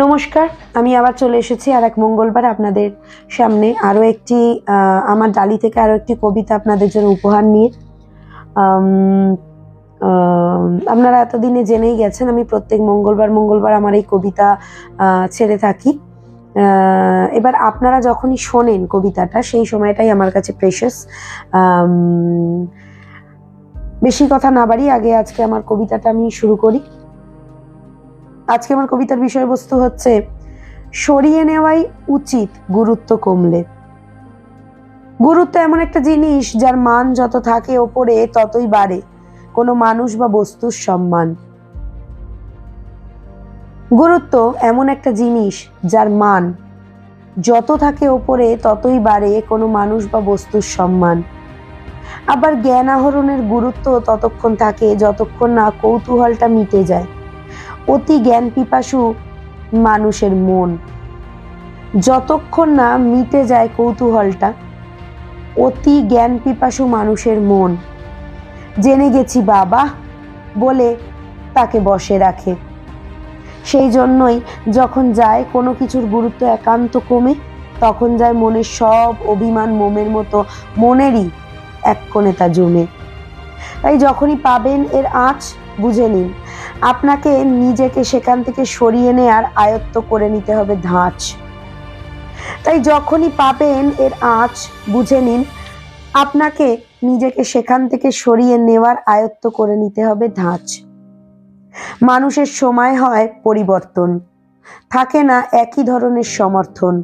নমস্কার, আমি আবার চলে এসেছি আর এক মঙ্গলবার আপনাদের সামনে। আরও একটি আমার ডালি থেকে আরও একটি কবিতা আপনাদের জন্য উপহার নিয়ে। আপনারা এতদিনে জেনেই গেছেন, আমি প্রত্যেক মঙ্গলবার মঙ্গলবার আমার এই কবিতা ছেড়ে থাকি। এবার আপনারা যখনই শোনেন কবিতাটা, সেই সময়টাই আমার কাছে প্রেশাস বেশি কথা না বাড়ি আগে আজকে আমার কবিতাটা আমি শুরু করি। আজকে আমার কবিতার বিষয়বস্তু হচ্ছে, সরিয়ে নেওয়াই উচিত গুরুত্ব কমলে। গুরুত্ব এমন একটা জিনিস যার মান যত থাকে ওপরে ততই বাড়ে, কোনো মানুষ বা বস্তুর সম্মান। গুরুত্ব এমন একটা জিনিস যার মান যত থাকে ওপরে ততই বাড়ে কোনো মানুষ বা বস্তুর সম্মান। আবার জ্ঞান আহরণের গুরুত্ব ততক্ষণ থাকে যতক্ষণ না কৌতূহলটা মিটে যায়। অতি জ্ঞান পিপাসু মানুষের মন। যতক্ষণ না মিটে যায় কৌতূহলটা, অতি জ্ঞান পিপাসু মানুষের মন। জেনে গেছি বাবা বলে তাকে বসে রাখে। সেই জন্যই যখন যায় কোনো কিছুর গুরুত্ব একান্ত কমে, তখন যায় মনের সব অভিমান মোমের মতো, মনেরই এক কোণে তা জমে। তাই যখনই পাবেন এর আঁচ বুঝে নিন। আপনাকে নিজেকে সেখান থেকে সরিয়ে নেয়ার আয়ত্ত করে নিতে হবে ধাঁচ। তাই যখনই পাবেন এর আঁচ, বুঝে নিন, আপনাকে নিজেকে সেখান থেকে সরিয়ে নেওয়ার আয়ত্ত করে নিতে হবে ধাঁচ। মানুষের সময় হয় পরিবর্তন। থাকে না একই ধরনের সমর্থন।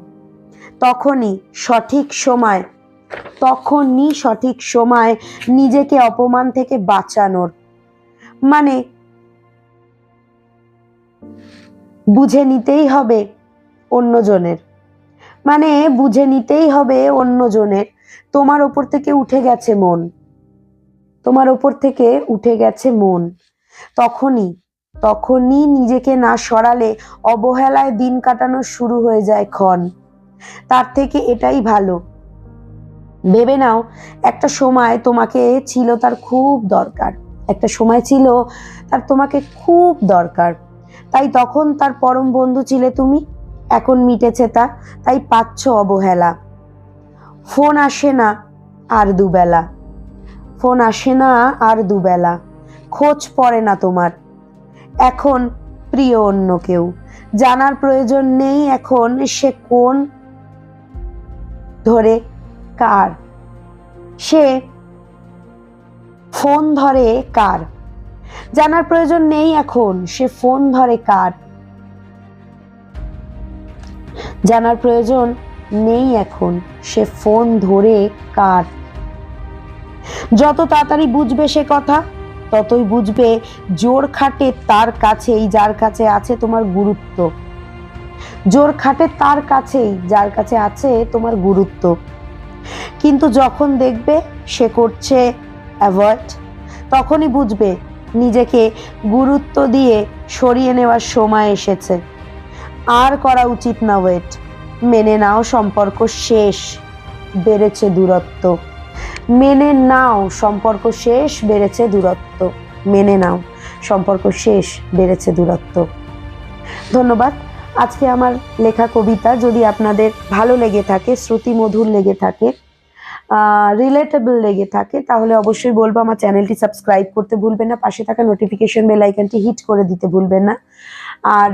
তখনই সঠিক সময়, তখনই সঠিক সময় নিজেকে অপমান থেকে বাঁচানোর। মানে বুঝে নিতেই হবে অন্যজনের। মানে বুঝে নিতেই হবে অন্যজনের। তোমার ওপর থেকে উঠে গেছে মন। তোমার ওপর থেকে উঠে গেছে মন। তখনই তখনই নিজেকে না সরালে অবহেলায় দিন কাটানো শুরু হয়ে যায় ক্ষণ। তার থেকে এটাই ভালো। ভেবে নাও, একটা সময় তোমাকে ছিল তার খুব দরকার। একটা সময় ছিল তার তোমাকে খুব দরকার। তাই তখন তার পরম বন্ধু ছিলে তুমি। এখন মিটেছে তা, তাই পাচ্ছ অবহেলা। ফোন আসে না আর দুবেলা। ফোন আসে না আর দুবেলা। খোঁজ পড়ে না তোমার। এখন প্রিয় অন্য কেউ। জানার প্রয়োজন নেই এখন সে কোন, ধরে কার। সে ফোন ধরে কার। জানার প্রয়োজন নেই এখন। সে ফোন ধরে কার? জানার প্রয়োজন নেই এখন। সে ফোন ধরে কার? যত তাড়াতাড়ি বুঝবে সে কথা, ততই বুঝবে জোর খাটে তার কাছেই, যার কাছে আছে তোমার গুরুত্ব। জোর খাটে তার কাছেই, যার কাছে আছে তোমার গুরুত্ব। কিন্তু যখন দেখবে, সে করছে অ্যাভয়েড তখনই বুঝবে নিজেকে গুরুত্ব দিয়ে সরিয়ে নেওয়ার সময় এসেছে। আর করা উচিত না, ওয়েট। মেনে নাও, সম্পর্ক শেষ, বেড়েছে দূরত্ব। মেনে নাও, সম্পর্ক শেষ, বেড়েছে দূরত্ব। মেনে নাও, সম্পর্ক শেষ, বেড়েছে দূরত্ব। ধন্যবাদ। আজকে আমার লেখা কবিতা যদি আপনাদের ভালো লেগে থাকে, শ্রুতি মধুর লেগে থাকে রিলেটেবল লেগে থাকে, তাহলে অবশ্যই বলব, আমার চ্যানেলটি সাবস্ক্রাইব করতে ভুলবেন না, পাশে থাকা নোটিফিকেশন বেল আইকনটি হিট করে দিতে ভুলবেন না। আর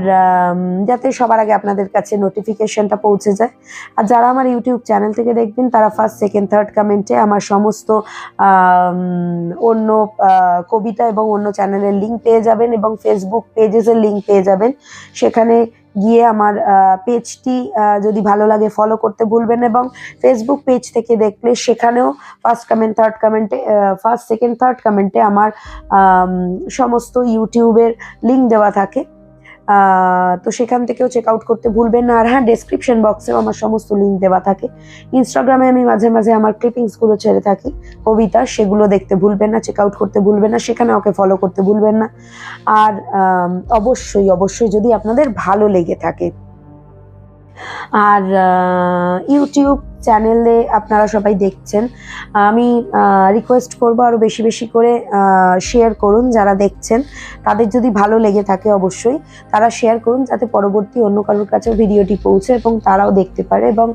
যাতে সবার আগে আপনাদের কাছে নোটিফিকেশনটা পৌঁছে যায়। আর যারা আমার ইউটিউব চ্যানেল থেকে দেখবেন, তারা ফার্স্ট সেকেন্ড থার্ড কমেন্টে আমার সমস্ত অন্য কবিতা এবং অন্য চ্যানেলের লিঙ্ক পেয়ে যাবেন এবং ফেসবুক পেজেসের লিঙ্ক পেয়ে যাবেন। সেখানে গিয়ে আমার পেজটি যদি ভালো লাগে ফলো করতে ভুলবেন এবং ফেসবুক পেজ থেকে দেখলে সেখানেও ফার্স্ট কমেন্ট থার্ড কমেন্টে ফার্স্ট সেকেন্ড থার্ড কমেন্টে আমার সমস্ত ইউটিউবের লিঙ্ক দেওয়া থাকে। তো সেখান থেকেও চেক আউট করতে ভুলবেন না। আর হ্যাঁ ডেসক্রিপশন বক্সেও আমার সমস্ত লিঙ্ক দেওয়া থাকে। ইনস্টাগ্রামে আমি মাঝে মাঝে আমার ক্লিপিংসগুলো ছেড়ে থাকি, কবিতা, সেগুলো দেখতে ভুলবেন না চেক আউট করতে ভুলবেন না, সেখানে ওকে ফলো করতে ভুলবেন না। আর অবশ্যই অবশ্যই যদি আপনাদের ভালো লেগে থাকে আর ইউটিউব চ্যানেলে আপনারা সবাই দেখছেন। আমি রিকোয়েস্ট করব আরও বেশি বেশি করে শেয়ার করুন যারা দেখছেন। তাদের যদি ভালো লেগে থাকে অবশ্যই, তারা শেয়ার করুন যাতে পরবর্তী অন্য কারোর কাছেও ভিডিওটি পৌঁছে এবং তারাও দেখতে পারে এবং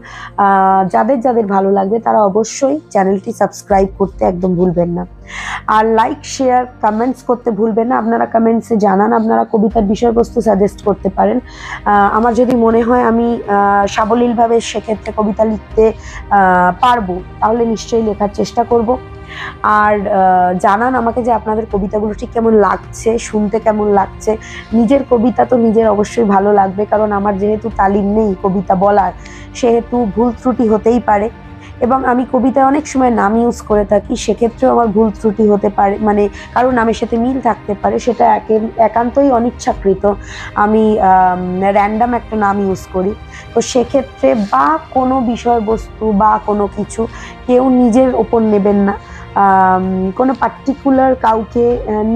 যাদের যাদের ভালো লাগবে তারা অবশ্যই চ্যানেলটি সাবস্ক্রাইব করতে একদম ভুলবেন না। আর লাইক শেয়ার কমেন্টস করতে ভুলবেন না। আপনারা কমেন্টসে জানান, আপনারা কবিতার বিষয়বস্তু সাজেস্ট করতে পারেন। আমার যদি মনে হয় আমি সাবলীলভাবে সেক্ষেত্রে কবিতা লিখতে পারব, তাহলে নিশ্চয়ই লেখার চেষ্টা করব। আর জানান আমাকে যে আপনাদের কবিতাগুলো ঠিক কেমন লাগছে, শুনতে কেমন লাগছে। নিজের কবিতা তো নিজের অবশ্যই ভালো লাগবে, কারণ আমার যেহেতু তালিম নেই কবিতা বলার, সেহেতু ভুল ত্রুটি হতেই পারে। এবং আমি কবিতায় অনেক সময় নাম ইউজ করে থাকি, সেক্ষেত্রেও আমার ভুল ত্রুটি হতে পারে মানে কারোর নামের সাথে মিল থাকতে পারে, সেটা একে- একান্তই অনিচ্ছাকৃত। আমি র্যান্ডাম একটা নাম ইউজ করি। তো সেক্ষেত্রে বা কোনো বিষয়বস্তু বা কোনো কিছু কেউ নিজের ওপর নেবেন না। কোনো পার্টিকুলার কাউকে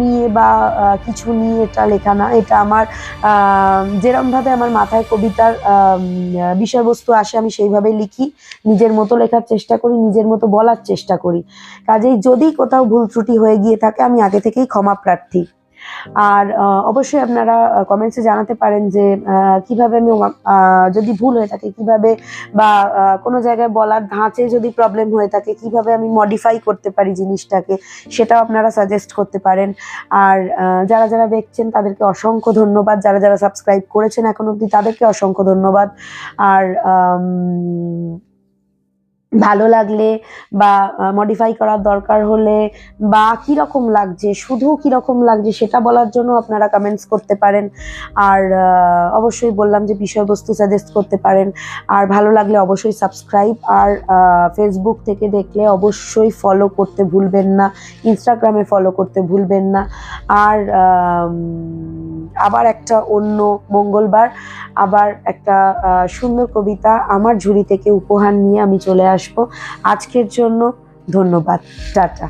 নিয়ে বা কিছু নিয়ে এটা লেখা না। এটা আমার যেরমভাবে আমার মাথায় কবিতার বিষয়বস্তু আসে, আমি সেইভাবে লিখি। নিজের মতো লেখার চেষ্টা করি, নিজের মতো বলার চেষ্টা করি। কাজেই যদি কোথাও ভুল ত্রুটি হয়ে গিয়ে থাকে, আমি আগে থেকেই ক্ষমা প্রার্থী। আর অবশ্যই আপনারা কমেন্টসে জানাতে পারেন যে কীভাবে আমি যদি ভুল হয়ে থাকে, কীভাবে বা কোনো জায়গায় বলার ধাঁচে যদি প্রবলেম হয়ে থাকে, কীভাবে আমি মডিফাই করতে পারি জিনিসটাকে, সেটাও আপনারা সাজেস্ট করতে পারেন। আর যারা যারা দেখছেন, তাদেরকে অসংখ্য ধন্যবাদ। যারা যারা সাবস্ক্রাইব করেছেন এখন অবধি, তাদেরকে অসংখ্য ধন্যবাদ। আর ভালো লাগলে বা মডিফাই করার দরকার হলে বা কীরকম লাগছে, শুধু কীরকম লাগছে সেটা বলার জন্য আপনারা কমেন্টস করতে পারেন। আর অবশ্যই বললাম যে বিষয়বস্তু সাজেস্ট করতে পারেন। আর ভালো লাগলে অবশ্যই সাবস্ক্রাইব আর ফেসবুক থেকে দেখলে অবশ্যই ফলো করতে ভুলবেন না। ইনস্টাগ্রামে ফলো করতে ভুলবেন না। আর আবার একটা অন্য মঙ্গলবার, আবার একটা সুন্দর কবিতা আমার ঝুড়ি থেকে উপহার নিয়ে আমি চলে আসব। আজকের জন্য ধন্যবাদ। টাটা।